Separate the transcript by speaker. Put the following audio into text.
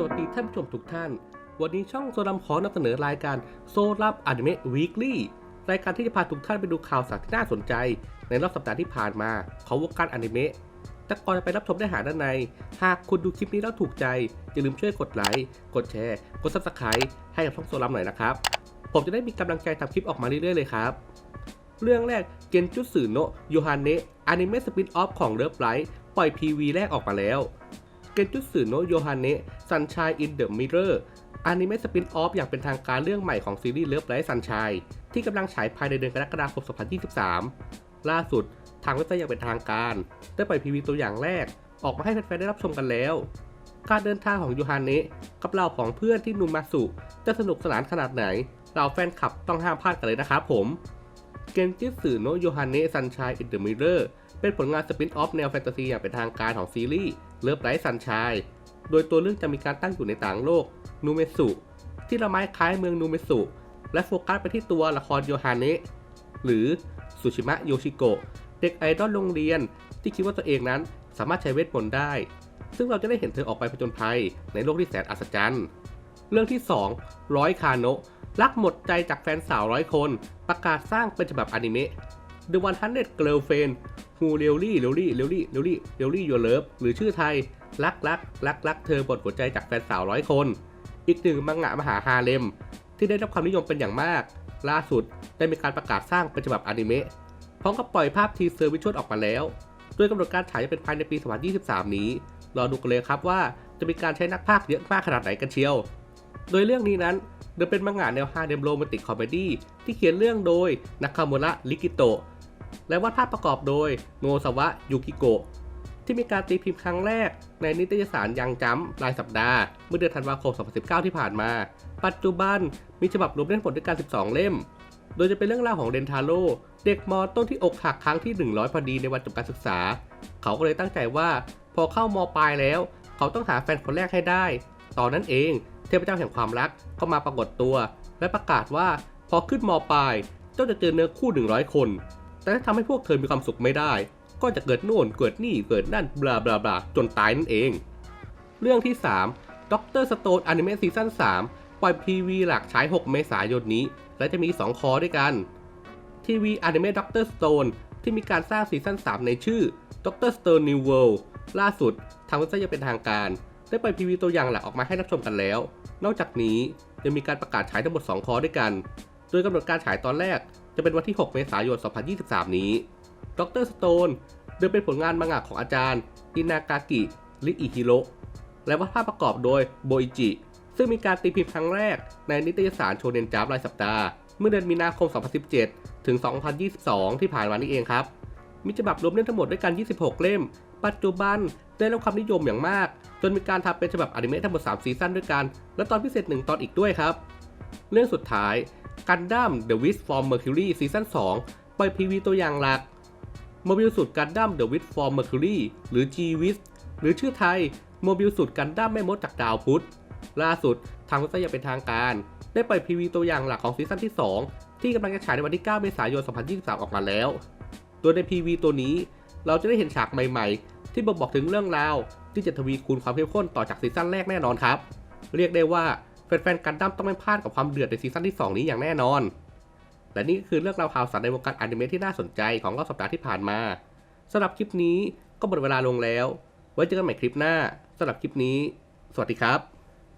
Speaker 1: สวัสดีท่านผู้ชมทุกท่าน วันนี้ช่องโซดัมขอนำเสนอรายการโซลับอนิเมะวีคลี่รายการที่จะพาทุกท่านไปดูข่าวสารที่น่าสนใจ ในรอบสัปดาห์ที่ผ่านมาของวงการอนิเมะแต่ก่อนจะไปรับชมได้หาด้านใน หากคุณดูคลิปนี้แล้วถูกใจ อย่าลืมช่วยกดไลค์ กดแชร์ กด subscribe ให้กับช่องโซลัมหน่อยนะครับ ผมจะได้มีกำลังใจทำคลิปออกมาเรื่อยๆเลยครับ เรื่องแรกเกนจุสึโนะโยฮันเนะอนิเมะสปินออฟของเลิฟไลท์ปล่อย PV แรกออกมาแล้ว เกนจุสึโนโยฮันเนะซันช n ยอินเดอะมิเรอร์อนิเมะสปินออฟอย่างเป็นทางการเรื่องใหม่ของซีรีส์เลิฟไลท์ซันช n ยที่กำลังฉายภายในเดือนกรกฎาคม 2023 ล่าสุดทางเว็บไซต์อย่างเป็นทางการ ได้ปล่อย PV ตัวอย่างแรก ออกมาให้แฟนๆได้รับชมกันแล้ว การเดินทางของโยฮันเนะกับเราของเพื่อนที่นูมาสุจะสนุกสนานขนาดไหน เราแฟนคลับต้องห้ามพลาดกันเลยนะครับผมเกนจิสึโนโยฮันเนะซันช n ยอินเดอะมิเรอร์ เป็นผลงานสปินออฟแนวแฟนตาซีอย่างเป็นทางการของซีรีส์เลิฟไ h t ซันช n ยโดยตัวเรื่องจะมีการตั้งอยู่ในต่างโลกนูเมสุที่ละไม้คล้ายเมืองนูเมสุและโฟกัสไปที่ตัวละครโยฮันเนะหรือสุชิมะโยชิโกะเด็กไอดอลโรงเรียนที่คิดว่าตัวเองนั้นสามารถใช้เวทมนต์ได้ ซึ่งเราจะได้เห็นเธอออกไปผจญภัยในโลกที่แสนอัศจรรย์ เรื่องที่ 2 ร้อยคาโนะรักหมดใจจากแฟนสาวร้อยคน ประกาศสร้างเป็นฉบับอนิเมะ The 100 Girlfriend Who Really Really Really Really Really Your Love หรือชื่อไทย รักรักรักรักเธอบทหัวใจจากแฟนสาวร้อยคน อีกหนึ่งมังงะมหาฮาเลม ที่ได้รับความนิยมเป็นอย่างมาก ล่าสุดได้มีการประกาศสร้างเป็นฉบับอนิเมะพร้อมกับปล่อยภาพทีเซอร์วิชวลออกมาแล้วโดยกำหนดการฉายจะเป็นภายในปี 2023 นี้ รอดูกันเลยครับว่าจะมีการใช้นักพากย์เยอะมากขนาดไหนกันเชียว โดยเรื่องนี้นั้นเดิมเป็นมังงะแนวฮาเดมโรแมนติกคอมเมดี้ที่เขียนเรื่องโดยนาคามุระลิกิโตะ และวาดภาพประกอบโดยโนซาวะยูกิโกะที่มีการตีพิมพ์ครั้งแรกในนิตยสารยังจัมรายสัปดาห์ เมื่อเดือนธันวาคม 2019 ที่ผ่านมา ปัจจุบันมีฉบับรวมเล่มผลด้วยกัน 12 เล่ม โดยจะเป็นเรื่องราวของเดนทาโร่เด็กมอต้นที่อกหักครั้งที่ 100 พอดีในวันจบการศึกษา เขาก็เลยตั้งใจว่า พอเข้ามปลายแล้ว เขาต้องหาแฟนคนแรกให้ได้ ตอนนั้นเองเทพเจ้าแห่งความรักก็มาปรากฏตัว และประกาศว่าพอขึ้นมปลายเจ้าจะเจอเนื้อคู่ 100 คน แต่ถ้าทำให้พวกเธอมีความสุขไม่ได้ ก็จะเกิดโน่นเกิดนี่เกิดนั่นบลาบลาบลาจนตายนั่นเอง เรื่องที่3ด็อกเตอร์สโตนอนิเมะซีซั่น3ปล่อยพีวีหลักฉาย 6 เมษายนนี้ และจะมี 2 คอด้วยกันทีวีอนิเมะด็อกเตอร์สโตนที่มีการสร้างซีซั่น 3 ในชื่อด็อกเตอร์สโตนนิวเวิลด์ล่าสุดทางเว็บไซต์ยังเป็นทางการ ได้ปล่อยพีวีตัวอย่างหลักออกมาให้รับชมกันแล้ว นอกจากนี้ยังมีการประกาศฉายทั้งหมด 2 คอด้วยกัน โดยกำหนดการฉายตอนแรก จะเป็นวันที่ 6 เมษายน 2023 นี้ ดรสโตนเดิมเป็นผลงานมังงะของอาจารย์ อินากากิ ริอิฮิโรและวาดภาพประกอบโดยโบอิจิ ซึ่งมีการตีพิมพ์ครั้งแรกในนิตยสารโชเนนจัมรายสัปดาห์ เมื่อเดือนมีนาคม 2017 ถึง 2022 ที่ผ่านมานี่เองครับ มีฉบับรวมเล่มทั้งหมดด้วยกัน 26 เล่ม ปัจจุบันได้รับความนิยมอย่างมาก จนมีการทำเป็นฉบับอนิเมะทั้งหมด 3 ซีซั่นด้วยกัน และตอนพิเศษ 1 ตอนอีกด้วยครับ เรื่องสุดท้าย กันดั้ม The Wish from Mercury ซีซั่น2ปล่อยพีวีตัวอย่างหลัก โมบิลสุดกันดั้ม The Wish from Mercury หรือ g w i s หรือชื่อไทย โมบิลสุดกันดั้มแม่มดจากดาวพุธ ล่าสุดทางเว็บไซต์อย่างเป็นทางการ ได้ปล่อยพีวีตัวอย่างหลักของซีซั่นที่ 2 ที่กำลังจะฉายในวันที่ 9 เมษายน 2023 ออกมาแล้ว โดยในพรีวีตัวนี้ เราจะได้เห็นฉากใหม่ ๆ ที่บ่งบอกถึงเรื่องราวที่จะทวีคูณความเข้มข้นต่อจากซีซั่นแรกแน่นอนครับ เรียกได้ว่า แฟนๆกันดั้มต้องไม่พลาดกับความเดือดในซีซั่นที่ 2 นี้อย่างแน่นอน และนี่ก็คือเรื่องราวข่าวสารในวงการอนิเมะที่น่าสนใจของรอบสัปดาห์ที่ผ่านมาสำหรับคลิปนี้ก็หมดเวลาลงแล้ว ไว้เจอกันใหม่คลิปหน้าสำหรับคลิปนี้ สวัสดีครับ